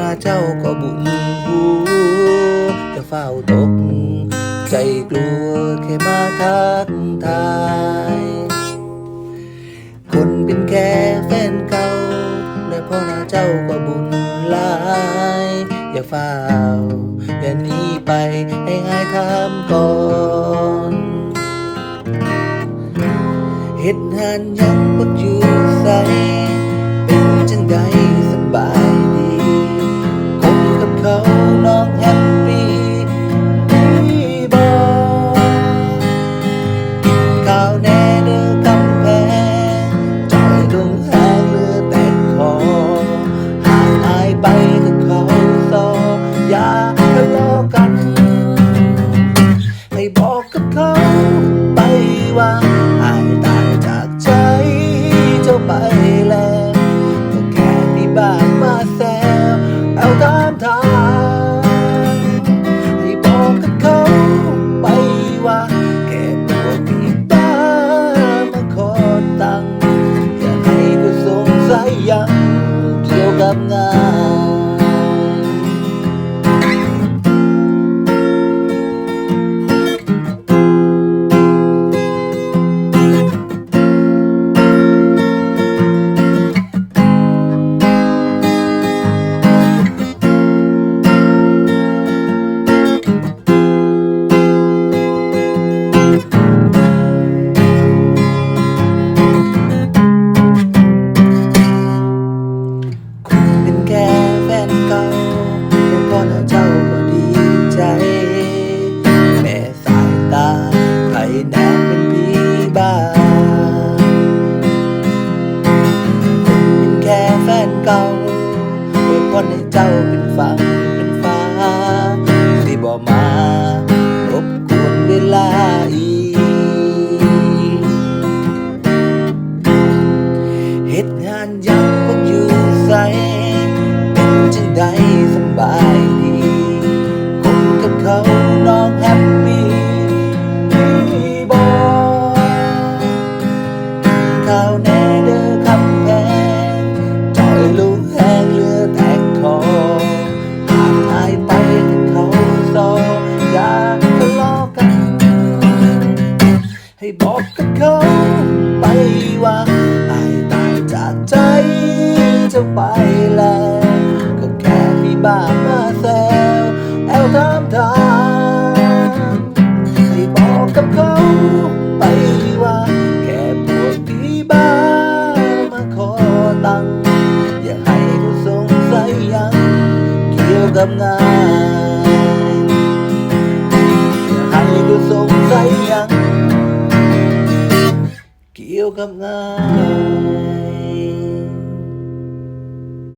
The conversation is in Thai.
น้าเจ้าก็บุญหูจะเฝ้าตก ใจกลัวแค่มาทักทาย คนเป็นแค่แฟนเก่าและพ่อหน้าเจ้าก็บุญหลาย อย่าเฝ้าอย่าหนีไปให้อายทำก่อนเฮ็ดหานยังบ่อยู่ใส เป็นจังใดสบาย ไปถ้าเขาซออย่าทะเลาะกัน ให้บอกกับเขาไปว่าอายตายจากใจเจ้าไปแล้วก็แค่มีบ้านมาแซวเอาตามทางให้บอกกับเขาไปว่าแค่พวกมีบ้ามาขอตังค์อย่าให้กูสงสัยยังเกี่ เก่าอวยพรให้เจ้าเป็นฝังเป็นฟ้าสิบ่มารบกวนเวลาอีกเหตุงานยังพวกอยู่ใสเป็นจังใดสบายดีคงกับเขา ใจจ้าไปแล้วก็แค่มีบ้ามาแซวแอลทามทางให้บอกกับเขาไปว่า แค่พวกที่บ้ามาขอตังค์อย่าให้เขาสงสัยยังเกี่ยวกับงานอย่าให้เขาสงสัยยังเกี่ยวกับงาน